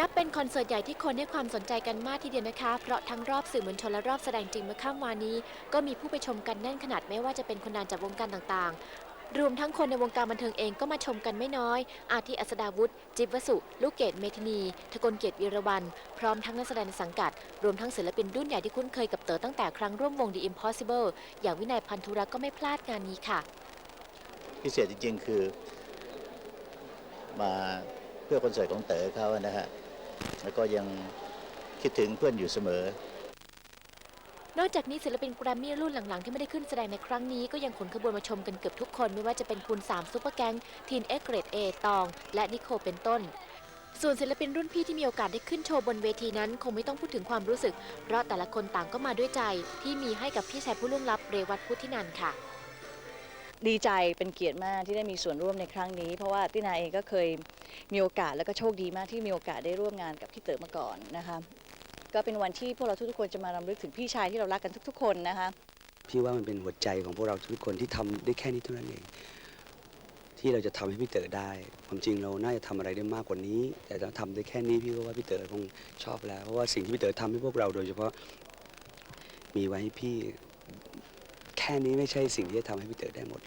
นับเป็นคอนเสิร์ตใหญ่ที่คนให้ความสนใจกันมากทีเดียวนะคะ เพราะทั้งรอบสื่อมวลชนและรอบแสดงจริงเมื่อค่ำวานนี้ ก็มีผู้ไปชมกันแน่นขนาดไม่ว่าจะเป็นคนดังจากวงการต่างๆ รวมทั้งคนในวงการบันเทิงเองก็มาชมกันไม่น้อย อาทิอัสดาวุฒิ จิบวสุ ลูกเกดเมทินีทกลเกียรติวีรวัน พร้อมทั้งนักแสดงในสังกัด รวมทั้งศิลปินรุ่นใหญ่ที่คุ้นเคยกับเต๋อตั้งแต่ครั้งร่วมวง The Impossible อย่างวินัยพันธุรักษ์ก็ไม่พลาดงานนี้ค่ะ พิเศษจริงๆ คือ มาเพื่อคอนเสิร์ตของเต๋อเขานะฮะ แล้วก็ยังคิดถึงเพื่อนอยู่เสมอ นอกจากนี้ศิลปินแกรมมี่รุ่นหลังๆ ที่ไม่ได้ขึ้นแสดงในครั้งนี้ก็ยังขนขบวนมาชมกันเกือบทุกคนไม่ว่าจะเป็นคุณ3ซุปเปอร์แก๊งทีนเอ็กเกรดเอตอง และนิโคเป็นต้น ส่วนศิลปินรุ่นพี่ที่มีโอกาสได้ขึ้นโชว์บนเวทีนั้น คงไม่ต้องพูดถึงความรู้สึก เพราะแต่ละคนต่างก็มาด้วยใจที่มีให้กับพี่ชายผู้ล่วงลับเรวัตพุทธินันท์ค่ะ ดีใจเป็นเกียรติมากที่ได้มีส่วนร่วมในครั้งนี้ เพราะว่าตินาเองก็เคยมีโอกาสแล้วก็โชคดีมากที่มีโอกาสได้ร่วมงานกับพี่เต๋อมาก่อนนะคะก็เป็นวันที่พวกเราทุกๆคนจะมารำลึกถึงพี่ชายที่เรารักกันทุก ๆ คนนะคะพี่ว่ามันเป็นหัวใจของพวกเราทุกคนที่ทำได้แค่นี้เท่านั้นเอง ที่เราจะทำให้พี่เต๋อได้ความจริงเราน่าจะทำอะไรได้มากกว่านี้ แต่เราทำได้แค่นี้พี่ก็ว่าพี่เต๋อคงชอบแล้วเพราะว่าสิ่งที่พี่เต๋อทำให้พวกเราโดยเฉพาะมีไว้ให้พี่ ค่นี้ไม่ใช่สิ่งที่จะทำให้พี่เต๋อได้หมด